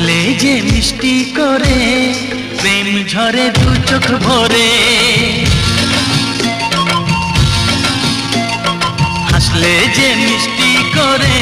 মিষ্টি করে প্রেম ঝরে দু চোখ ভরে। হাসলে যে মিষ্টি করে